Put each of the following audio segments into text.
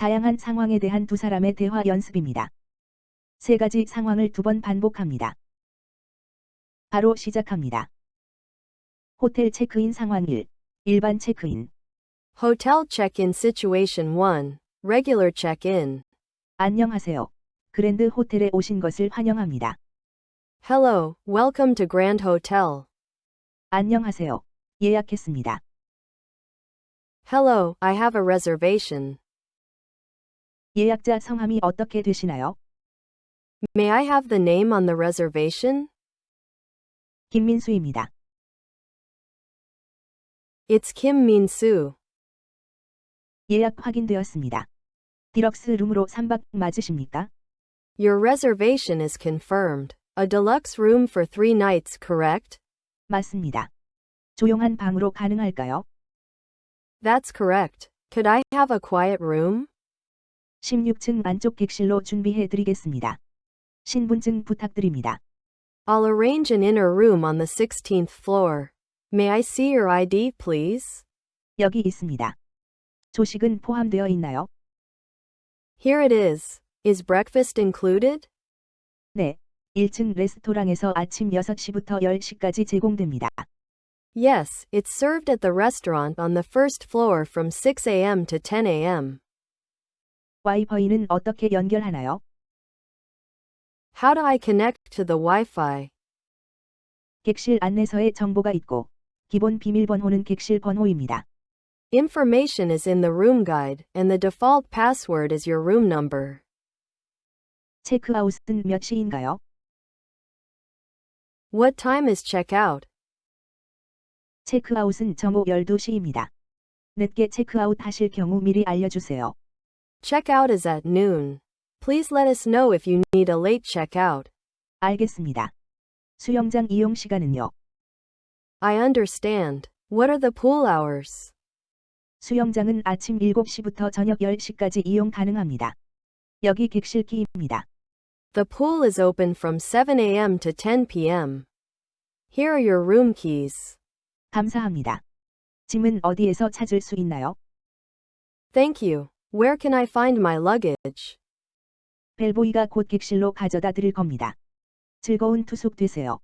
다양한 상황에 대한 두 사람의 대화 연습입니다. 세 가지 상황을 두 번 반복합니다. 바로 시작합니다. 호텔 체크인 상황 1. 일반 체크인. Hotel check-in situation 1. Regular check-in. 안녕하세요. 그랜드 호텔에 오신 것을 환영합니다. Hello, welcome to Grand Hotel. 안녕하세요. 예약했습니다. Hello, I have a reservation. 예약자 성함이 어떻게 되시나요? May I have the name on the reservation? 김민수입니다. It's Kim Min Soo. 예약 확인되었습니다. 디럭스 룸으로 3박 맞으십니까? Your reservation is confirmed. A deluxe room for three nights, correct? 맞습니다. 조용한 방으로 가능할까요? That's correct. Could I have a quiet room? 16층 안쪽 객실로 준비해 드리겠습니다. 신분증 부탁드립니다. I'll arrange an inner room on the 16th floor. May I see your ID, please? 여기 있습니다. 조식은 포함되어 있나요? Here it is. Is breakfast included? 네. 1층 레스토랑에서 아침 6시부터 10시까지 제공됩니다. Yes, it's served at the restaurant on the first floor from 6 a.m. to 10 a.m. 와이파이는 어떻게 연결하나요? How do I connect to the Wi-Fi? 객실 안내서에 정보가 있고 기본 비밀번호는 객실 번호입니다. Information is in the room guide, and the default password is your room number. 체크아웃은 몇 시인가요? What time is checkout? 체크아웃은 정오 12시입니다. 늦게 체크아웃 하실 경우 미리 알려주세요. Checkout is at noon. Please let us know if you need a late checkout. 알겠습니다. 수영장 이용 시간은요? I understand. What are the pool hours? 수영장은 아침 7시부터 저녁 10시까지 이용 가능합니다. 여기 객실 키입니다. The pool is open from 7 a.m. to 10 p.m. Here are your room keys. 감사합니다. 짐은 어디에서 찾을 수 있나요? Thank you. Where can I find my luggage? 벨보이가 곧 객실로 가져다 드릴 겁니다. 즐거운 투숙 되세요.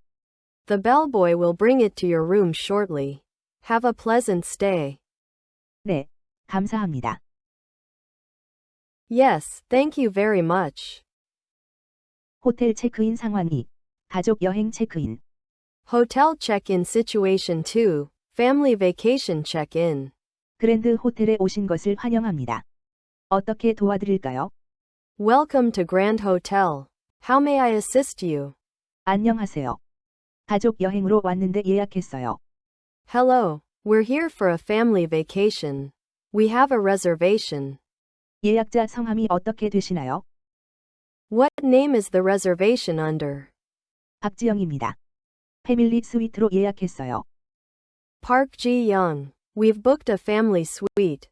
The bellboy will bring it to your room shortly. Have a pleasant stay. 네, 감사합니다. Yes, thank you very much. 호텔 체크인 상황 2. 가족 여행 체크인. Hotel check-in situation 2. Family vacation check-in. 그랜드 호텔에 오신 것을 환영합니다. 어떻게 도와드릴까요? Welcome to Grand Hotel. How may I assist you? 안녕하세요. 가족 여행으로 왔는데 예약했어요. Hello, we're here for a family vacation. We have a reservation. 예약자 성함이 어떻게 되시나요? What name is the reservation under? 박지영입니다. 패밀리 스위트로 예약했어요. Park Ji Young. We've booked a family suite.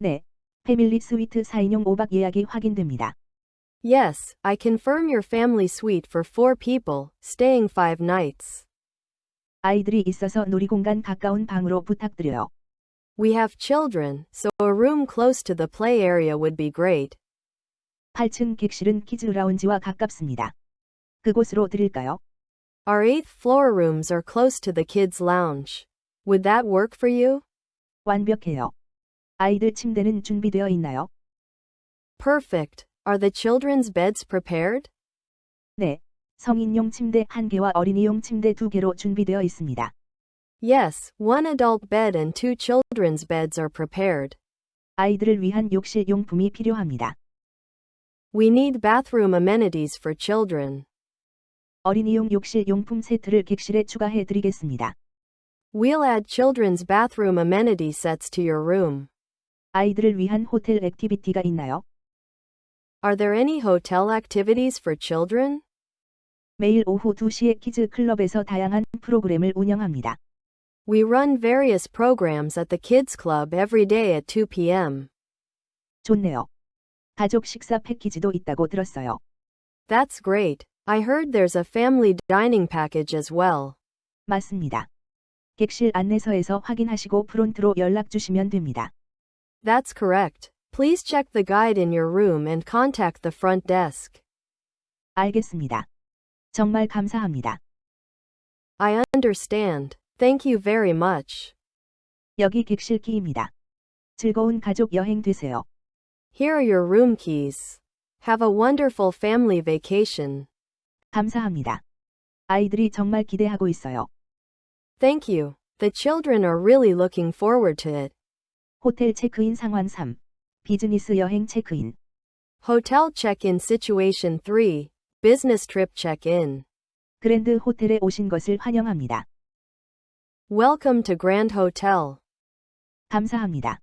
네, 패밀리 스위트 4인용 5박 예약이 확인됩니다. Yes, I confirm your family suite for four people, staying five nights. 아이들이 있어서 놀이공간 가까운 방으로 부탁드려요. We have children, so a room close to the play area would be great. 8층 객실은 키즈 라운지와 가깝습니다. 그곳으로 드릴까요? Our eighth floor rooms are close to the kids' lounge. Would that work for you? 완벽해요. 아이들 침대는 준비되어 있나요? Perfect. Are the children's beds prepared? 네. 성인용 침대 1개와 어린이용 침대 2개로 준비되어 있습니다. Yes, one adult bed and two children's beds are prepared. 아이들을 위한 욕실 용품이 필요합니다. We need bathroom amenities for children. 어린이용 욕실 용품 세트를 객실에 추가해 드리겠습니다. We'll add children's bathroom amenity sets to your room. 아이들을 위한 호텔 액티비티가 있나요? Are there any hotel activities for children? 매일 오후 2시에 키즈 클럽에서 다양한 프로그램을 운영합니다. We run various programs at the Kids Club every day at 2 p.m. 좋네요. 가족 식사 패키지도 있다고 들었어요. That's great. I heard there's a family dining package as well. 맞습니다. 객실 안내서에서 확인하시고 프론트로 연락 주시면 됩니다. That's correct. Please check the guide in your room and contact the front desk. 알겠습니다. 정말 감사합니다. I understand. Thank you very much. 여기 객실 키입니다. 즐거운 가족 여행 되세요. Here are your room keys. Have a wonderful family vacation. 감사합니다. 아이들이 정말 기대하고 있어요. Thank you. The children are really looking forward to it. 호텔 체크인 상황 3. 비즈니스 여행 체크인. Hotel check-in situation 3. Business trip check-in. 그랜드 호텔에 오신 것을 환영합니다. Welcome to Grand Hotel. 감사합니다.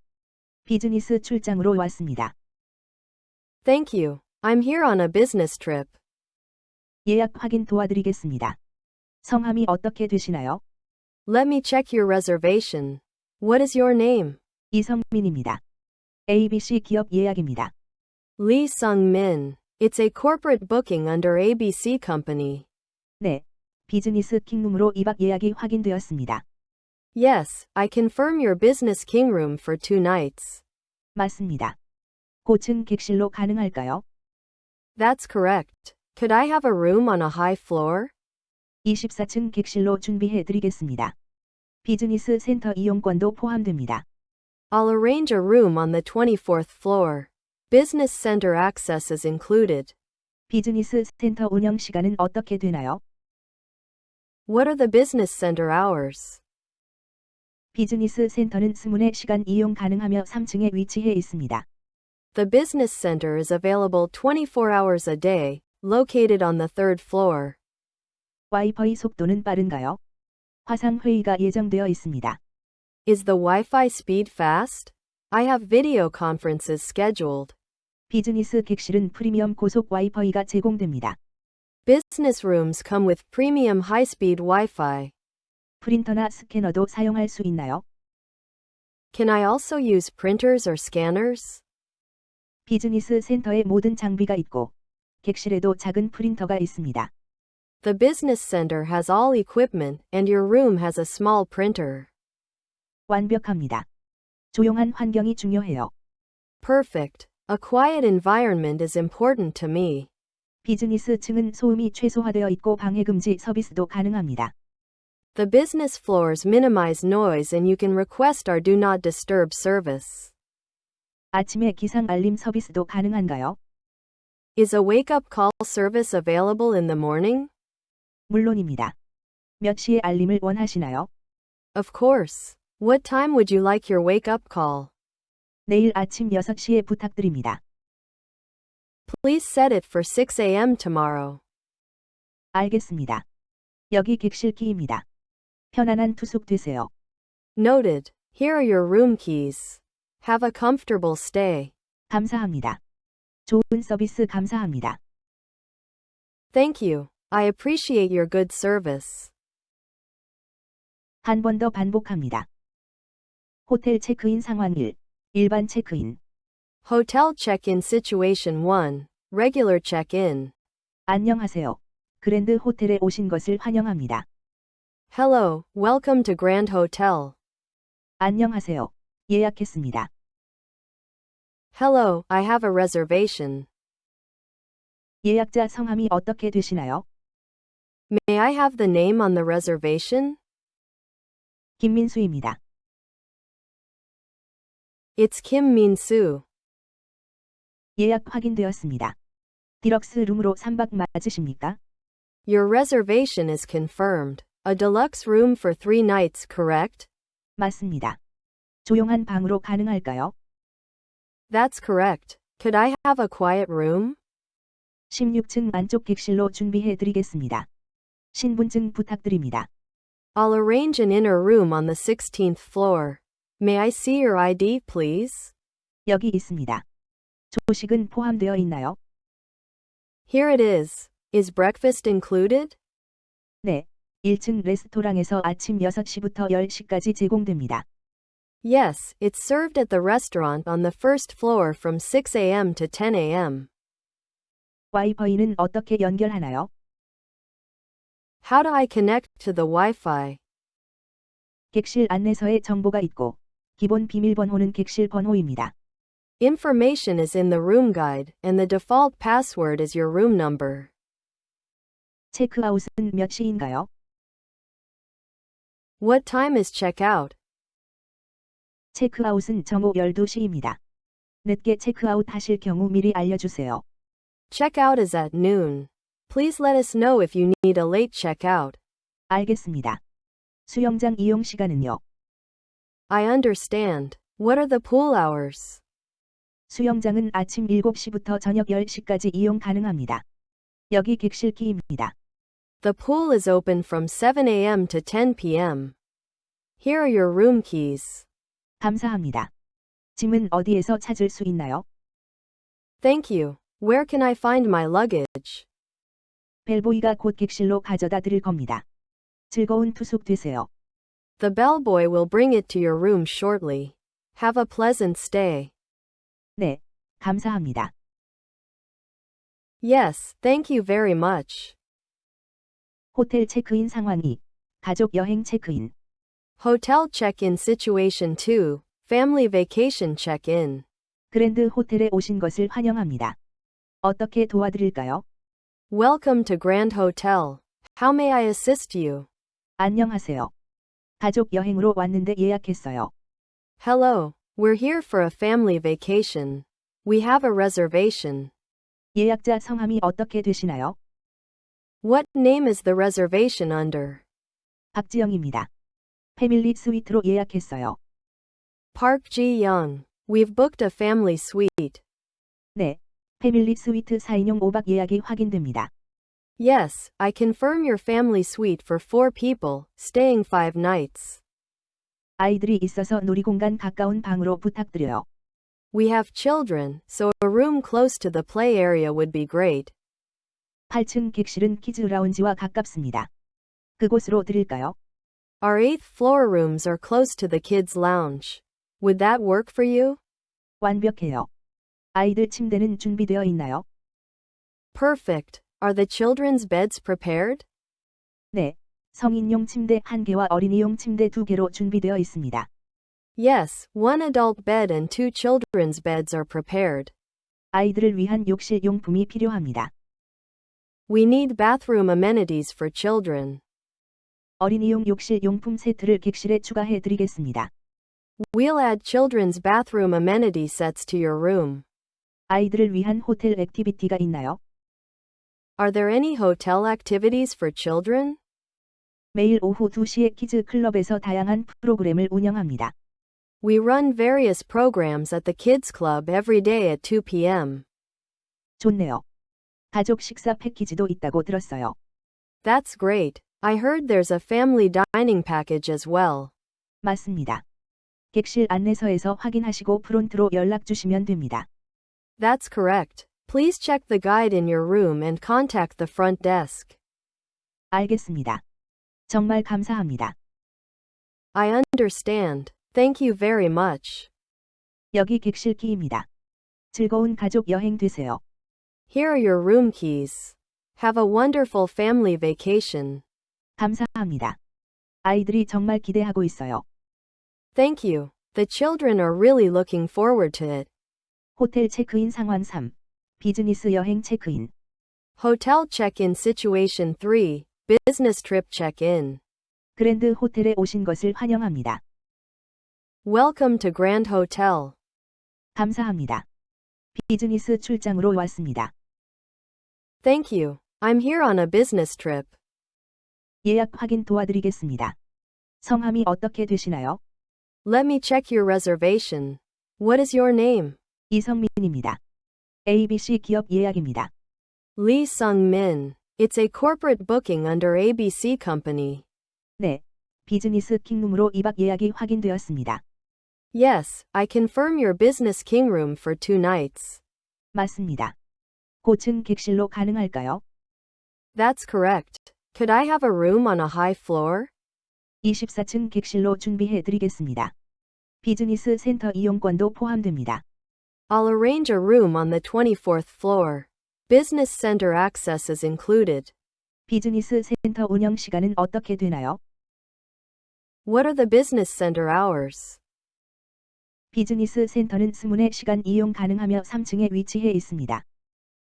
비즈니스 출장으로 왔습니다. Thank you. I'm here on a business trip. 예약 확인 도와드리겠습니다. 성함이 어떻게 되시나요? Let me check your reservation. What is your name? 이성민입니다. ABC 기업 예약입니다. Lee Sung Min. It's a corporate booking under ABC Company. 네. 비즈니스 킹룸으로 2박 예약이 확인되었습니다. Yes, I confirm your business king room for two nights. 맞습니다. 고층 객실로 가능할까요? That's correct. Could I have a room on a high floor? 24층 객실로 준비해 드리겠습니다. 비즈니스 센터 이용권도 포함됩니다. I'll arrange a room on the 24th floor. Business center access is included. 비즈니스 센터 운영 시간은 어떻게 되나요? What are the business center hours? 비즈니스 센터는 스문의 시간 이용 가능하며 3층에 위치해 있습니다. The business center is available 24 hours a day, located on the third floor. 와이파이 속도는 빠른가요? 화상 회의가 예정되어 있습니다. Is the Wi-Fi speed fast? I have video conferences scheduled. 비즈니스 객실은 프리미엄 고속 와이파이가 제공됩니다. Business rooms come with premium high-speed Wi-Fi. 프린터나 스캐너도 사용할 수 있나요? Can I also use printers or scanners? 비즈니스 센터에 모든 장비가 있고 객실에도 작은 프린터가 있습니다. The business center has all equipment, and your room has a small printer. 완벽합니다. 조용한 환경이 중요해요. Perfect. A quiet environment is important to me. 비즈니스 층은 소음이 최소화되어 있고 방해 금지 서비스도 가능합니다. The business floors minimize noise and you can request our do not disturb service. 아침에 기상 알림 서비스도 가능한가요? Is a wake up call service available in the morning? 물론입니다. 몇 시에 알림을 원하시나요? Of course. What time would you like your wake up call? 내일 아침 6시에 부탁드립니다. Please set it for 6 a.m. tomorrow. 알겠습니다. 여기 객실 키입니다. 편안한 투숙 되세요. Noted. Here are your room keys. Have a comfortable stay. 감사합니다. 좋은 서비스 감사합니다. Thank you. I appreciate your good service. 한 번 더 반복합니다. 호텔 체크인 상황 1. 일반 체크인. Hotel check-in situation 1. Regular check-in. 안녕하세요. 그랜드 호텔에 오신 것을 환영합니다. Hello, welcome to Grand Hotel. 안녕하세요. 예약했습니다. Hello, I have a reservation. 예약자 성함이 어떻게 되시나요? May I have the name on the reservation? 김민수입니다. It's Kim Min Soo. 예약 확인되었습니다. 디럭스 룸으로 3박 맞으십니까? Your reservation is confirmed. A deluxe room for three nights, correct? 맞습니다. 조용한 방으로 가능할까요? That's correct. Could I have a quiet room? 16층 안쪽 객실로 준비해 드리겠습니다. 신분증 부탁드립니다. I'll arrange an inner room on the 16th floor. May I see your ID, please? 여기 있습니다. 조식은 포함되어 있나요? Here it is. Is breakfast included? 네. 1층 레스토랑에서 아침 6시부터 10시까지 제공됩니다. Yes, it's served at the restaurant on the first floor from 6 a.m. to 10 a.m. 와이파이는 어떻게 연결하나요? How do I connect to the Wi Fi? 객실 안내서에 정보가 있고 기본 비밀번호는 객실 번호입니다. Information is in the room guide, and the default password is your room number. 체크아웃은 몇 시인가요? What time is checkout? 체크아웃은 정오 12시입니다. 늦게 체크아웃 하실 경우 미리 알려주세요. Checkout is at noon. Please let us know if you need a late checkout. 알겠습니다. 수영장 이용 시간은요. I understand. What are the pool hours? 수영장은 아침 7시부터 저녁 10시까지 이용 가능합니다. 여기 객실 키입니다. The pool is open from 7 a.m. to 10 p.m. Here are your room keys. 감사합니다. 짐은 어디에서 찾을 수 있나요? Thank you. Where can I find my luggage? 벨보이가 곧 객실로 가져다 드릴 겁니다. 즐거운 투숙 되세요. The bellboy will bring it to your room shortly. Have a pleasant stay. 네, 감사합니다. Yes, thank you very much. 호텔 체크인 상황이 가족 여행 체크인 Hotel check-in situation 2. Family vacation check-in. 그랜드 호텔에 오신 것을 환영합니다. 어떻게 도와드릴까요? Welcome to Grand Hotel. How may I assist you? 안녕하세요. 가족 여행으로 왔는데 예약했어요. Hello. We're here for a family vacation. We have a reservation. 예약자 성함이 어떻게 되시나요? What name is the reservation under? 박지영입니다. 패밀리 스위트로 예약했어요. Park Ji Young. We've booked a family suite. 네, 패밀리 스위트 4인용 5박 예약이 확인됩니다. Yes, I confirm your family suite for four people, staying five nights. 아이들이 있어서 놀이공간 가까운 방으로 부탁드려요. We have children, so a room close to the play area would be great. 8층 객실은 키즈 라운지와 가깝습니다. 그곳으로 드릴까요? Our eighth floor rooms are close to the kids' lounge. Would that work for you? 완벽해요. 아이들 침대는 준비되어 있나요? Perfect. Are the children's beds prepared? 네. 성인용 침대 1개와 어린이용 침대 2개로 준비되어 있습니다. Yes, one adult bed and two children's beds are prepared. 아이들을 위한 욕실 용품이 필요합니다. We need bathroom amenities for children. 어린이용 욕실 용품 세트를 객실에 추가해 드리겠습니다. We'll add children's bathroom amenity sets to your room. 아이들을 위한 호텔 액티비티가 있나요? Are there any hotel activities for children? 매일 오후 2시에 키즈 클럽에서 다양한 프로그램을 운영합니다. We run various programs at the kids club every day at 2 p.m. 좋네요. 가족 식사 패키지도 있다고 들었어요. That's great. I heard there's a family dining package as well. 맞습니다. 객실 안내서에서 확인하시고 프론트로 연락 주시면 됩니다. That's correct. Please check the guide in your room and contact the front desk. 알겠습니다. 정말 감사합니다. I understand. Thank you very much. 여기 객실 키입니다. 즐거운 가족 여행 되세요. Here are your room keys. Have a wonderful family vacation. 감사합니다. 아이들이 정말 기대하고 있어요. Thank you. The children are really looking forward to it. 호텔 체크인 상황 3. 비즈니스 여행 체크인. Hotel check-in situation 3. Business trip check-in. 그랜드 호텔에 오신 것을 환영합니다. Welcome to Grand Hotel. 감사합니다. 비즈니스 출장으로 왔습니다. Thank you. I'm here on a business trip. 예약 확인 도와드리겠습니다. 성함이 어떻게 되시나요? Let me check your reservation. What is your name? 이성민입니다. ABC 기업 예약입니다. Lee Sung Min. It's a corporate booking under ABC Company. 네. 비즈니스 킹룸으로 2박 예약이 확인되었습니다. Yes, I confirm your business king room for two nights. 맞습니다. 고층 객실로 가능할까요? That's correct. Could I have a room on a high floor? 24층 객실로 준비해 드리겠습니다. 비즈니스 센터 이용권도 포함됩니다. I'll arrange a room on the 24th floor. Business center access is included. 비즈니스 센터 운영 시간은 어떻게 되나요? What are the business center hours? 비즈니스 센터는 스문의 시간 이용 가능하며 3층에 위치해 있습니다.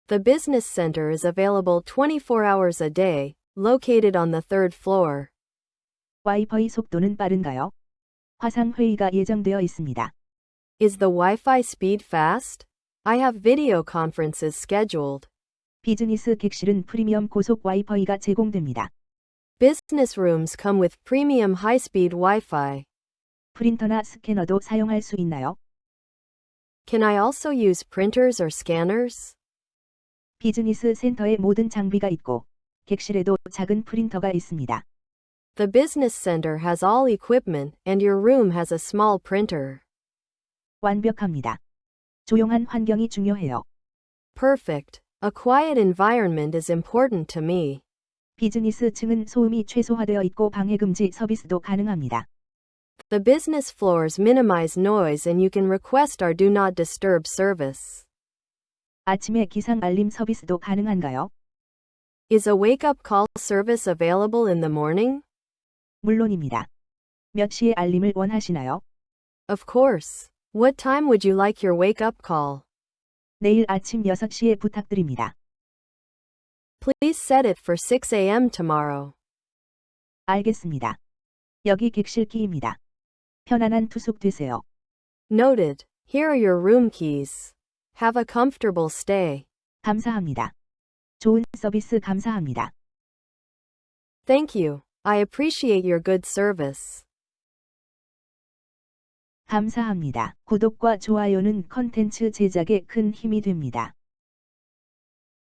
The business center is available 24 hours a day, located on the third floor. 와이파이 속도는 빠른가요? 화상 회의가 예정되어 있습니다. Is the Wi-Fi speed fast? I have video conferences scheduled. 비즈니스 객실은 프리미엄 고속 와이파이가 제공됩니다. Business rooms come with premium high-speed Wi-Fi. 프린터나 스캐너도 사용할 수 있나요? Can I also use printers or scanners? 비즈니스 센터에 모든 장비가 있고 객실에도 작은 프린터가 있습니다. The business center has all equipment, and your room has a small printer. 완벽합니다. 조용한 환경이 중요해요. Perfect. A quiet environment is important to me. 비즈니스 층은 소음이 최소화되어 있고 방해 금지 서비스도 가능합니다. The business floors minimize noise and you can request our do not disturb service. 아침에 기상 알림 서비스도 가능한가요? Is a wake up call service available in the morning? 물론입니다. 몇 시에 알림을 원하시나요? Of course. What time would you like your wake up call? 내일 아침 6시에 부탁드립니다. Please set it for 6 a.m. tomorrow. 알겠습니다. 여기 객실 키입니다. 편안한 투숙 되세요. Noted. Here are your room keys. Have a comfortable stay. 감사합니다. 좋은 서비스 감사합니다. Thank you. I appreciate your good service. 감사합니다. 구독과 좋아요는 컨텐츠 제작에 큰 힘이 됩니다.